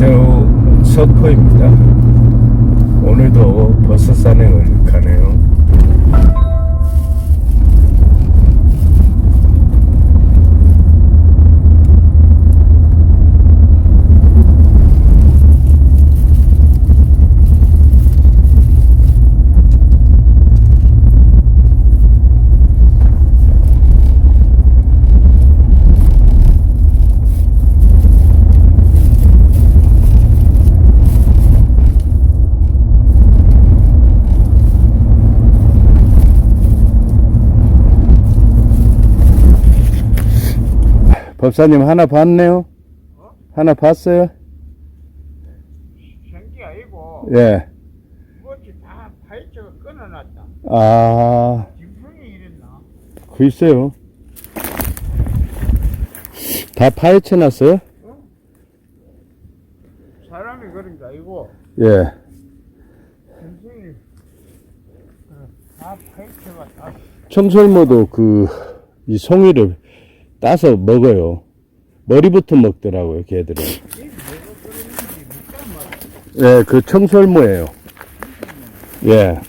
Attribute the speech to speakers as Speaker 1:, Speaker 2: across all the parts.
Speaker 1: 안녕하세요. 석포입니다. 오늘도 버스 산행을 가네요. 법사님 하나 봤네요? 하나 봤어요?
Speaker 2: 생기 아니고
Speaker 1: 예.
Speaker 2: 뭐지 다 파이처가 끊어놨다.
Speaker 1: 아,
Speaker 2: 김풍이 이랬나?
Speaker 1: 글쎄요. 다 파헤쳐 놨어요?
Speaker 2: 사람이 그런 게 아니고
Speaker 1: 예.
Speaker 2: 김풍이 어, 다 파이처가 다
Speaker 1: 청설모도 그, 이 송이를 따서 먹어요. 머리부터 먹더라고요,
Speaker 2: 말이야.
Speaker 1: 예, 그 청설모예요. 예.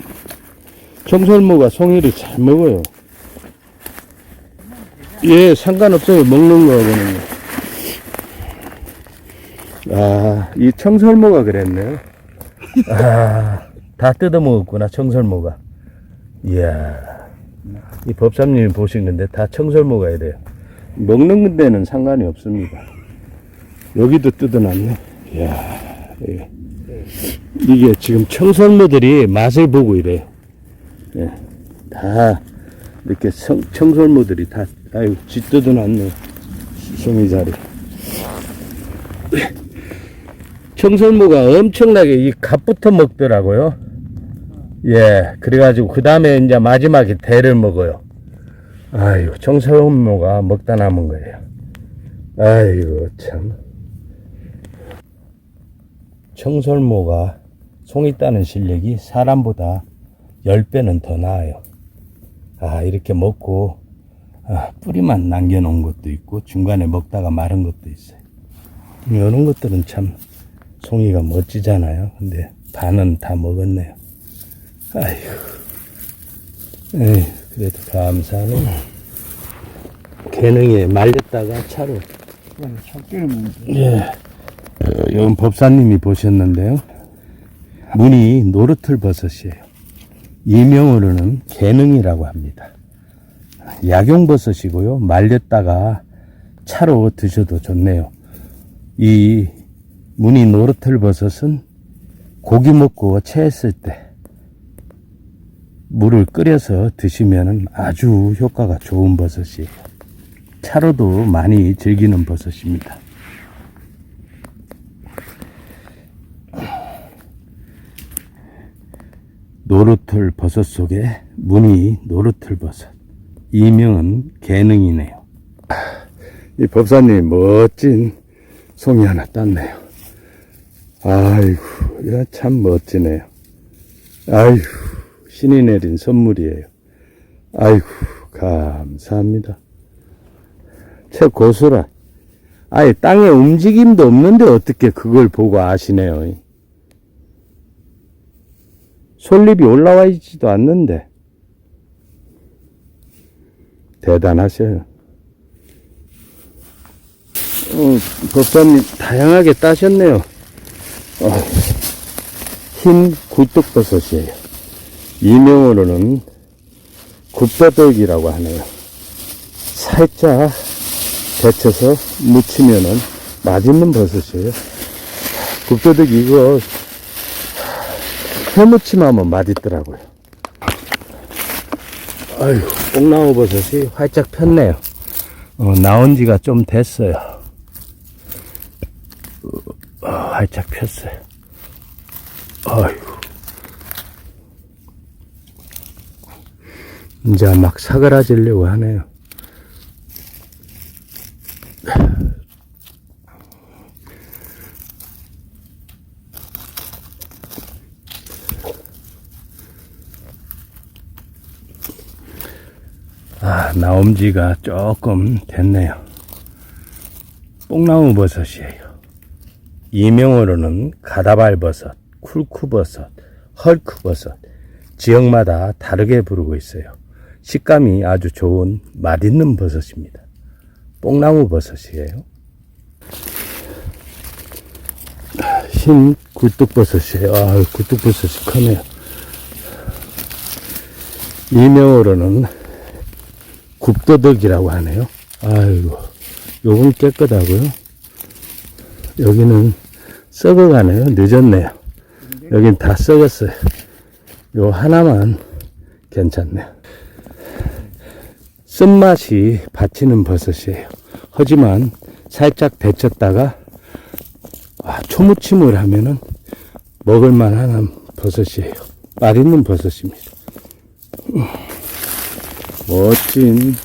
Speaker 1: 청설모가 송이를 잘 먹어요. 예, 상관없어요. 먹는 거하고는. 아, 이 청설모가 그랬네요. 아, 다 뜯어먹었구나, 청설모가. 이야. 이 법사님이 보신 건데 다 청설모가 이래요. 먹는 데는 상관이 없습니다. 여기도 뜯어놨네. 이야. 이게. 이게 지금 청설모들이 맛을 보고 이래요. 예. 다 이렇게 청, 청설모들이 다 아유 쥐 뜯어놨네 송이 자리 청설모가 엄청나게 이 갓부터 먹더라고요 예 그래가지고 그 다음에 이제 마지막에 대를 먹어요 아유 청설모가 먹다 남은 거예요 아이고 참 청설모가 송이 따는 실력이 사람보다 10배는 더 나아요. 아, 이렇게 먹고, 아, 뿌리만 남겨놓은 것도 있고, 중간에 먹다가 마른 것도 있어요. 이런 것들은 참 송이가 멋지잖아요. 근데 반은 다 먹었네요. 아이고. 에이, 그래도 감사하네. 개능에 말렸다가 차로
Speaker 2: 속기는 문제.
Speaker 1: 예. 어, 이건 법사님이 보셨는데요. 무늬 노르틀 버섯이에요. 이명으로는 개능이라고 합니다. 약용 버섯이고요. 말렸다가 차로 드셔도 좋네요. 이 무늬 노르틀 버섯은 고기 먹고 체했을 때 물을 끓여서 드시면 아주 효과가 좋은 버섯이에요. 차로도 많이 즐기는 버섯입니다. 노루틀 버섯 속에 무늬 노루틀 버섯. 이명은 개능이네요. 이 법사님 멋진 송이 하나 땄네요. 아이고, 참 멋지네요. 아이고, 신이 내린 선물이에요. 아이고, 감사합니다. 저 고수라. 아예 땅에 움직임도 없는데 어떻게 그걸 보고 아시네요. 솔잎이 올라와 있지도 않는데 대단하셔요. 어, 법사님 다양하게 따셨네요. 어, 흰 굴뚝버섯이에요. 이명으로는 굿버덕이라고 하네요. 살짝 데쳐서 무치면은 맛있는 버섯이에요. 굿버덕 이거 해무침 하면 맛있더라고요. 아유, 뽕나무 버섯이 활짝 폈네요. 어, 나온 지가 좀 됐어요. 어, 활짝 폈어요. 아이 이제 막 사그라지려고 하네요. 아, 나온 지가 조금 됐네요. 뽕나무 버섯이에요. 이명어로는 가다발버섯, 쿨쿠버섯, 헐크버섯, 지역마다 다르게 부르고 있어요. 식감이 아주 좋은 맛있는 버섯입니다. 뽕나무 버섯이에요. 흰 굴뚝버섯이에요. 아, 굴뚝버섯이 크네요. 이명어로는 굽도덕이라고 하네요. 아이고, 요건 깨끗하고요. 여기는 썩어가네요. 늦었네요. 여긴 다 썩었어요. 요 하나만 괜찮네요. 쓴맛이 받치는 버섯이에요. 하지만 살짝 데쳤다가 아, 초무침을 하면은 먹을만한 버섯이에요. 맛있는 버섯입니다. 음, 멋진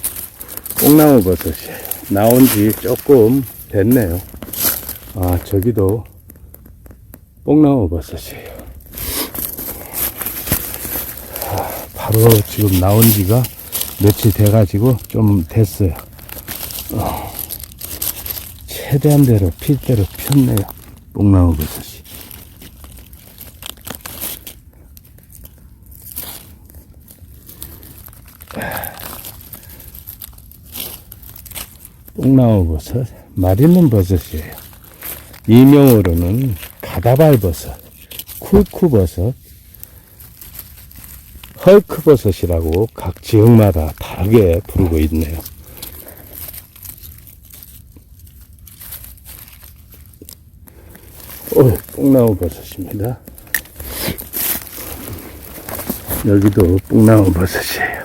Speaker 1: 뽕나무 버섯이에요. 나온 지 조금 됐네요. 아, 저기도 뽕나무 버섯이에요. 아, 바로 지금 나온 지가 며칠 돼가지고 좀 됐어요. 어, 최대한 대로 필 대로 폈네요. 뽕나무 버섯이. 뽕나무 버섯, 맛있는 버섯이에요. 이명으로는 가다발 버섯, 쿨쿠 버섯, 헐크버섯이라고 각 지역마다 다르게 부르고 있네요. 오, 뽕나무 버섯입니다. 여기도 뽕나무 버섯이에요.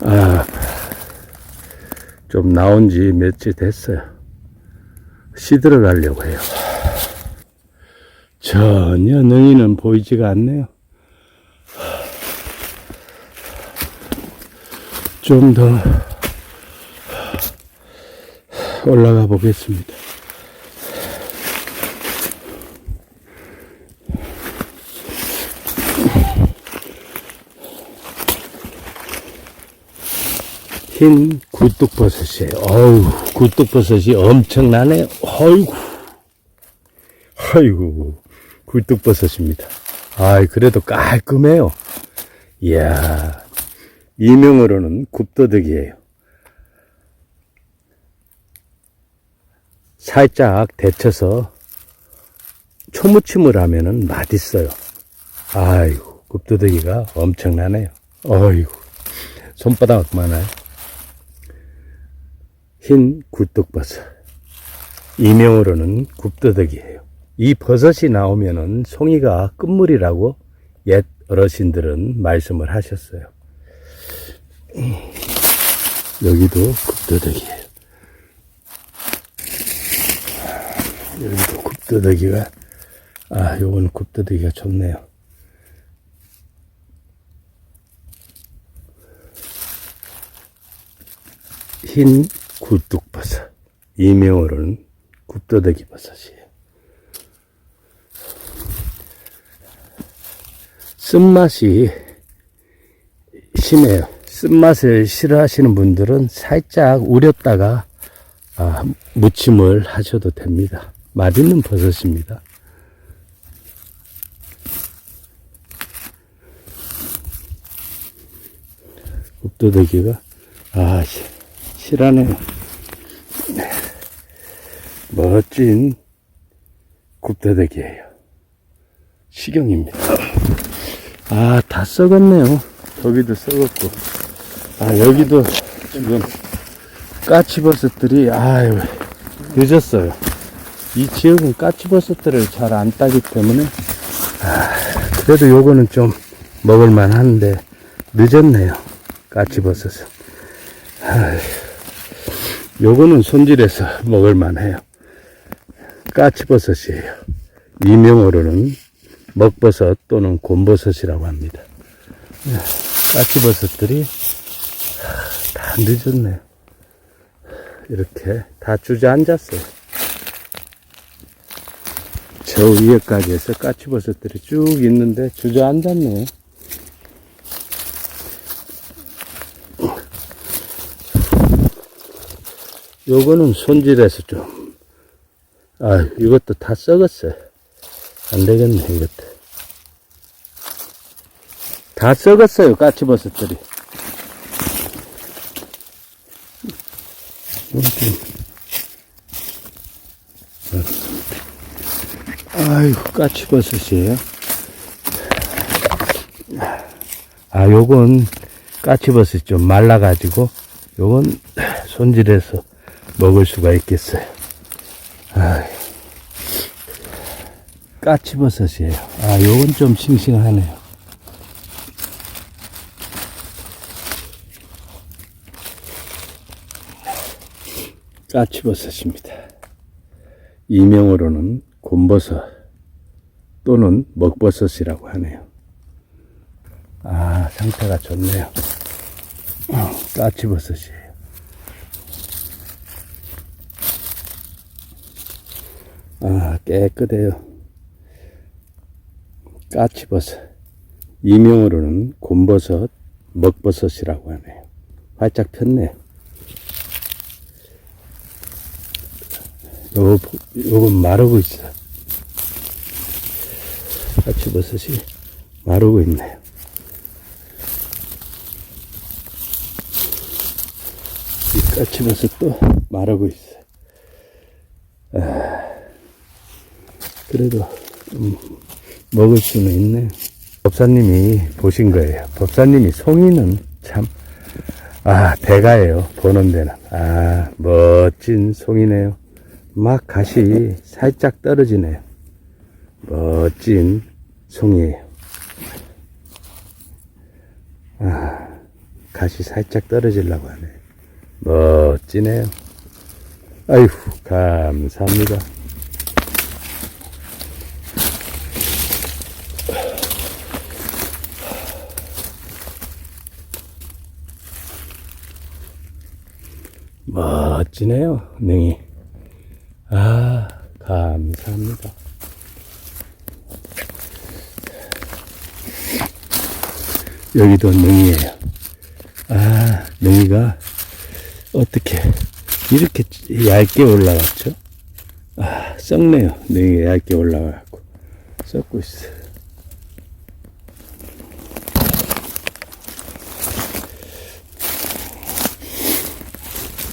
Speaker 1: 아, 좀 나온 지 며칠 됐어요. 시들어 가려고 해요. 전혀 능이는 보이지가 않네요. 좀 더 올라가 보겠습니다. 흰 굴뚝버섯이에요. 어우, 굴뚝버섯이 엄청나네요. 어이구. 아이고, 굴뚝버섯입니다. 아이, 그래도 깔끔해요. 이야, 이명으로는 굽도덕이에요. 살짝 데쳐서 초무침을 하면은 맛있어요. 아이고, 굽도덕이가 엄청나네요. 어이구, 손바닥만해요. 흰 굴뚝버섯. 이명으로는 굽도덕이에요. 이 버섯이 나오면은 송이가 끝물이라고 옛 어르신들은 말씀을 하셨어요. 여기도 굽도덕이에요. 여기도 굽도덕이가, 아, 요건 굽도덕이가 좋네요. 흰 굴뚝버섯. 이명어로는 굽도덕이 버섯이에요. 쓴맛이 심해요. 쓴맛을 싫어하시는 분들은 살짝 우렸다가 아, 무침을 하셔도 됩니다. 맛있는 버섯입니다. 굽도덕이가 아 시- 실하네요. 멋진 굽도덕이에요. 식용입니다. 아, 다 썩었네요. 저기도 썩었고. 아, 여기도 지금 까치버섯들이, 아유, 늦었어요. 이 지역은 까치버섯들을 잘 안 따기 때문에, 아, 그래도 요거는 좀 먹을만 한데, 늦었네요. 까치버섯은. 요거는 손질해서 먹을만 해요. 까치버섯이에요. 이명어로는 먹버섯 또는 곰버섯이라고 합니다. 네, 까치버섯들이 하, 다 늦었네요. 이렇게 다 주저앉았어요. 저 위에까지 해서 까치버섯들이 쭉 있는데 주저앉았네요. 요거는 손질해서 좀 아, 이것도 다 썩었어요. 안 되겠네, 이것도. 다 썩었어요, 까치버섯들이. 이렇게. 아이고, 까치버섯이에요. 아, 요건 까치버섯이 좀 말라가지고, 요건 손질해서 먹을 수가 있겠어요. 아, 까치버섯이에요. 아, 요건 좀 싱싱하네요. 까치버섯입니다. 이명으로는 곰버섯 또는 먹버섯이라고 하네요. 아, 상태가 좋네요. 어, 까치버섯이에요. 아, 깨끗해요. 까치버섯. 이명으로는 곰버섯, 먹버섯이라고 하네요. 활짝 폈네 요. 요거, 요건 마르고 있어. 까치버섯이 마르고 있네요. 이 까치버섯도 마르고 있어. 아, 그래도 좀 먹을 수는 있네. 법사님이 보신 거예요. 법사님이 송이는 참, 아, 대가예요. 보는 데는. 아, 멋진 송이네요. 막 갓이 살짝 떨어지네요. 멋진 송이에요. 아, 갓이 살짝 떨어지려고 하네. 멋지네요. 아이고, 감사합니다. 멋지네요, 능이. 아, 감사합니다. 여기도 능이에요. 아, 능이가 어떻게 이렇게 얇게 올라갔죠? 아, 썩네요. 능이 얇게 올라가고 썩고 있어.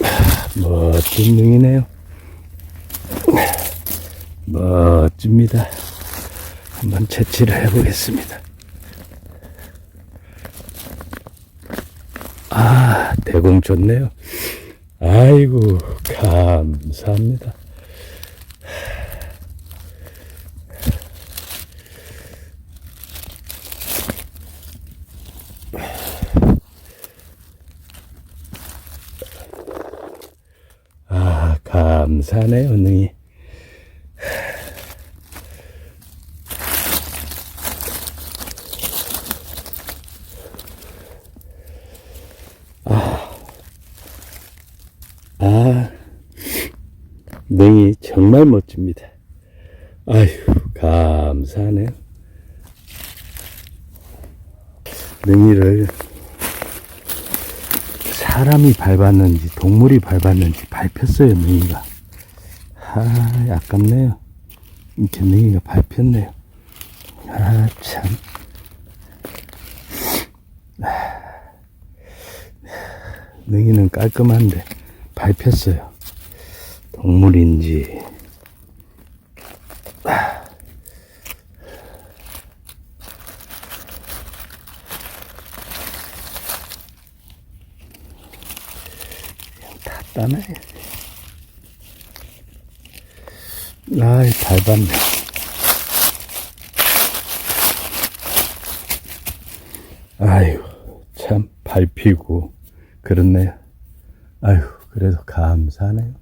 Speaker 1: 아, 멋진 능이네요. 멋집니다. 한번 채취를 해보겠습니다. 아, 대공 좋네요. 아이고, 감사합니다. 아, 감사하네요, 능이. 아, 능이 정말 멋집니다. 아휴, 감사하네요. 능이를 사람이 밟았는지 동물이 밟았는지 밟혔어요, 능이가. 아, 아깝네요. 이렇게 능이가 밟혔네요. 아, 참. 아, 능이는 깔끔한데 밟혔어요. 동물인지. 따네. 아이, 밟았네. 아유, 참, 밟히고, 그렇네요. 아유, 그래도 감사하네요.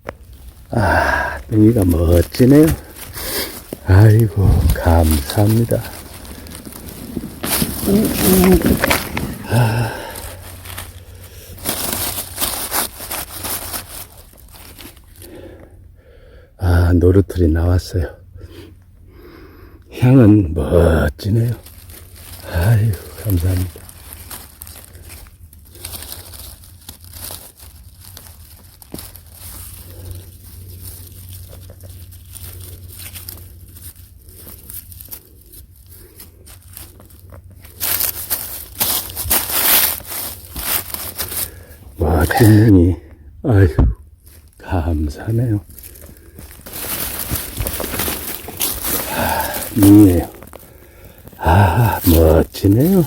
Speaker 1: 아, 능이가 멋지네요. 아이고, 감사합니다. 아, 노루털이 나왔어요. 향은 멋지네요. 아유, 감사합니다. 멋진 눈이, 아유, 감사하네요. 아, 능이에요. 아, 멋지네요.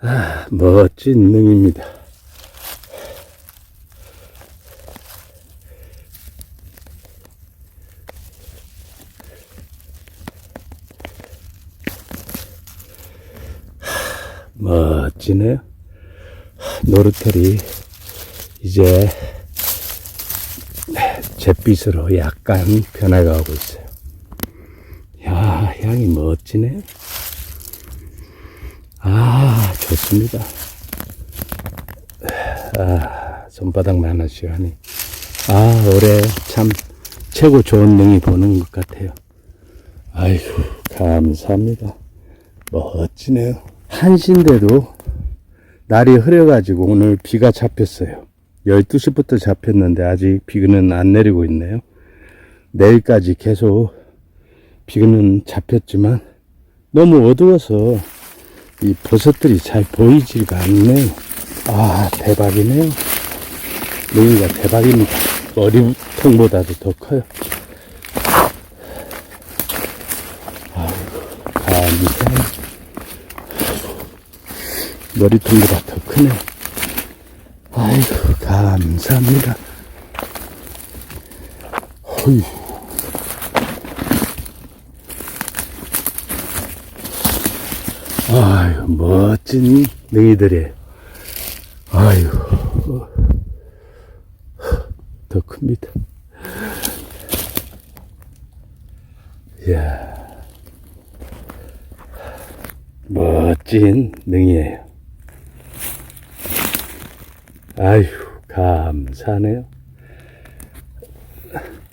Speaker 1: 아, 멋진 능입니다. 멋지네요. 노르털이 이제 잿빛으로 약간 변해가고 있어요. 야, 향이 멋지네요. 아, 좋습니다. 아, 손바닥만 하나씩 하니. 아, 올해 참 최고 좋은 능이 보는 것 같아요. 아이고, 감사합니다. 멋지네요. 한시인데도 날이 흐려가지고 오늘 비가 잡혔어요. 12시부터 잡혔는데 아직 비는 안 내리고 있네요. 내일까지 계속 비는 잡혔지만 너무 어두워서 이 버섯들이 잘 보이지가 않네요. 아, 대박이네요. 여기가 대박입니다. 머리통보다도 더 커요. 아이고, 감사합니다. 머리통보다 더 크네. 아이고, 감사합니다. 어휴. 아유, 멋진 능이들이에요. 아유, 더 큽니다. 이야, 멋진 능이에요. 아유, 감사하네요.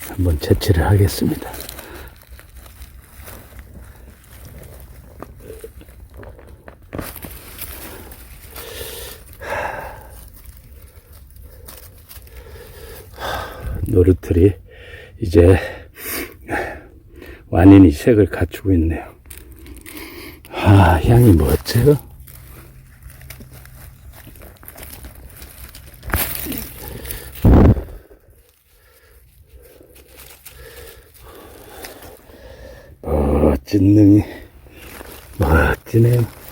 Speaker 1: 한번 채취를 하겠습니다. 노르틀이 이제 완연히 색을 갖추고 있네요. 아, 향이 멋져요. 멋진 능이 멋지네요.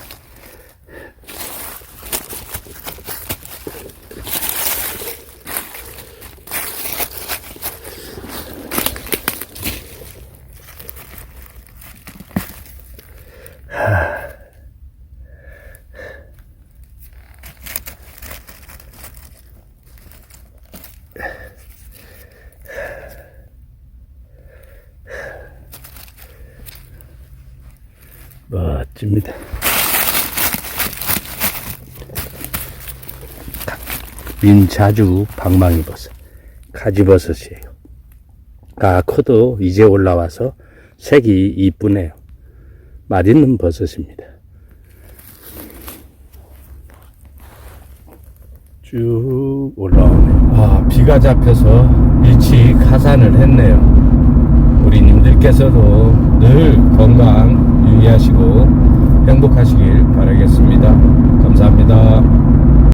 Speaker 1: 멋집니다. 민자주 방망이버섯, 가지버섯이에요. 아, 커도 이제 올라와서 색이 이쁘네요. 맛있는 버섯입니다. 쭉 올라오네요. 아, 비가 잡혀서 일찍 하산을 했네요. 우리 님들께서도 늘 건강 준비하시고 행복하시길 바라겠습니다. 감사합니다.